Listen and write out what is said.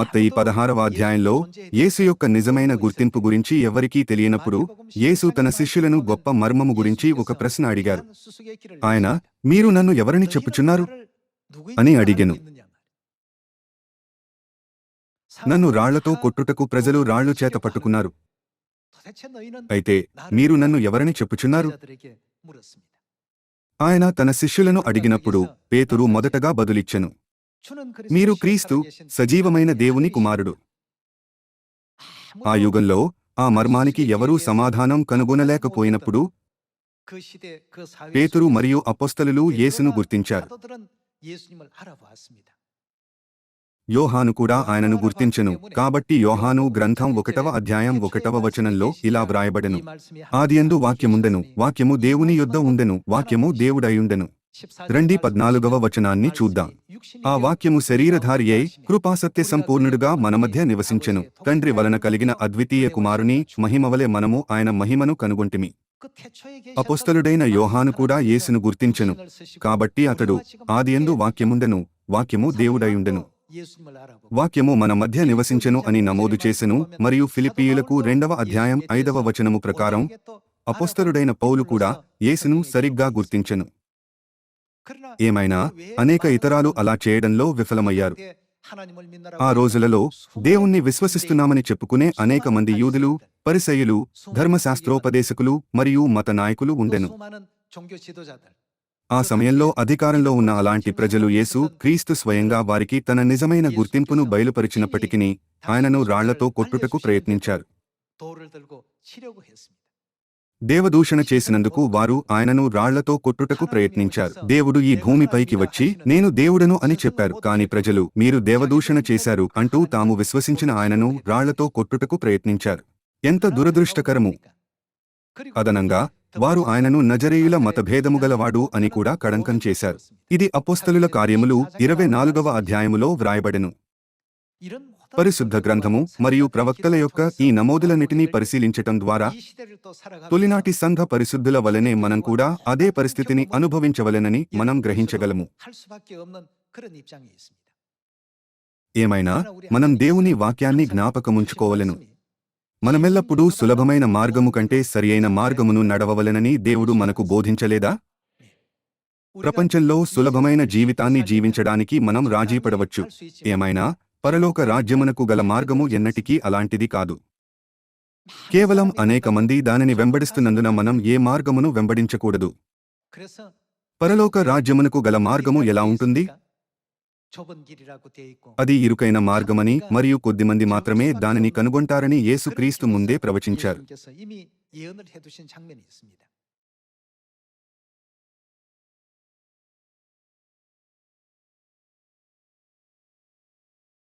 మత్తయి పదహారవ అధ్యాయంలో యేసు యొక్క నిజమైన గుర్తింపు గురించి ఎవరికీ తెలియనప్పుడు యేసు తన శిష్యులను గొప్ప మర్మము గురించి ఒక ప్రశ్న అడిగారు. ఆయన మీరు నన్ను ఎవరని చెప్పుచున్నారు? అని అడిగెను. నన్ను రాళ్ళతో కొట్టుటకు ప్రజలు రాళ్ళు చేత పట్టుకున్నారు. అయితే మీరు నన్ను ఎవరని చెప్పుచున్నారు? ఆయన తన శిష్యులను అడిగినప్పుడు పేతురు మొదటగా బదులిచ్చెను. మీరు క్రీస్తు సజీవమైన దేవుని కుమారుడు. ఆ యుగంలో ఆ మర్మానికి ఎవరూ సమాధానం కనుగొనలేకపోయినప్పుడు పేతురు మరియు అపోస్తలులు యేసును గుర్తించారు. యోహాను కూడా ఆయనను గుర్తించెను. కాబట్టి యోహాను గ్రంథం ఒకటవ అధ్యాయం ఒకటవ వచనంలో ఇలా వ్రాయబడెను. ఆదియందు వాక్యముండెను వాక్యము దేవుని యొద్ద ఉండెను వాక్యము దేవుడయుండెను రండి పద్నాలుగవ వచనాన్ని చూద్దాం. ఆ వాక్యము శరీరధారి అయి కృపాసత్య సంపూర్ణుడుగా మన మధ్య నివసించెను. తండ్రి వలన కలిగిన అద్వితీయ కుమారుని మహిమవలే మనము ఆయన మహిమను కనుగొంటిమి. అపుస్తలుడైన యోహాను కూడా యేసును గుర్తించెను. కాబట్టి అతడు ఆదియందు వాక్యముండెను వాక్యము దేవుడయుండెను. వాక్యము మన మధ్య నివసించెను అని నమోదు చేసెను. మరియు ఫిలిపియులకు రెండవ అధ్యాయం ఐదవ వచనము ప్రకారం అపుస్తలుడైన పౌలు కూడా యేసును సరిగ్గా గుర్తించెను. ఏమైనా అనేక ఇతరాలు అలా చేయడంలో విఫలమయ్యారు. ఆ రోజులలో దేవుణ్ణి విశ్వసిస్తున్నామని చెప్పుకునే అనేక మంది యూదులు పరిసయులు ధర్మశాస్త్రోపదేశకులు మరియు మత నాయకులు ఉండెను. ఆ సమయంలో అధికారంలో ఉన్న అలాంటి ప్రజలు యేసు క్రీస్తు స్వయంగా వారికి తన నిజమైన గుర్తింపును బయలుపరిచినప్పటికీ ఆయనను రాళ్ళతో కొట్టుటకు ప్రయత్నించారు. దేవదూషణ చేసినందుకు వారు ఆయనను రాళ్ళతో కొట్టుటకు ప్రయత్నించారు. దేవుడు ఈ భూమిపైకి వచ్చి నేను దేవుడను అని చెప్పారు. కాని ప్రజలు మీరు దేవదూషణ చేశారు అంటూ తాము విశ్వసించిన ఆయనను రాళ్ళతో కొట్టుటకు ప్రయత్నించారు. ఎంత దురదృష్టకరము! అదనంగా వారు ఆయనను నజరేయుల మతభేదము గలవాడు అని కూడా కడంకం చేశారు. ఇది అపోస్తలుల కార్యములు ఇరవై నాలుగవ అధ్యాయములో వ్రాయబడెను. పరిశుద్ధ గ్రంథము మరియు ప్రవక్తల యొక్క ఈ నమోదులన్నిటినీ పరిశీలించటం ద్వారా తొలినాటి సంఘ పరిశుద్ధుల వలనే మనం కూడా అదే పరిస్థితిని అనుభవించవలెనని మనం గ్రహించగలము. ఏమైనా మనం దేవుని వాక్యాన్ని జ్ఞాపకముంచుకోవలను? మనమెల్లప్పుడూ సులభమైన మార్గము కంటే సరియైన మార్గమును నడవవలెనని దేవుడు మనకు బోధించలేదా? ప్రపంచంలో సులభమైన జీవితాన్ని జీవించడానికి మనం రాజీపడవచ్చు. ఏమైనా పరలోక రాజ్యమునకు గల మార్గము ఎన్నటికీ అలాంటిది కాదు. కేవలం అనేక మంది దానిని వెంబడిస్తున్నందున మనం ఏ మార్గమును వెంబడించకూడదు. పరలోక రాజ్యమునకు గల మార్గము ఎలా ఉంటుంది? అది ఇరుకైన మార్గమని మరియు కొద్దిమంది మాత్రమే దానిని కనుగొంటారని యేసుక్రీస్తు ముందే ప్రవచించారు.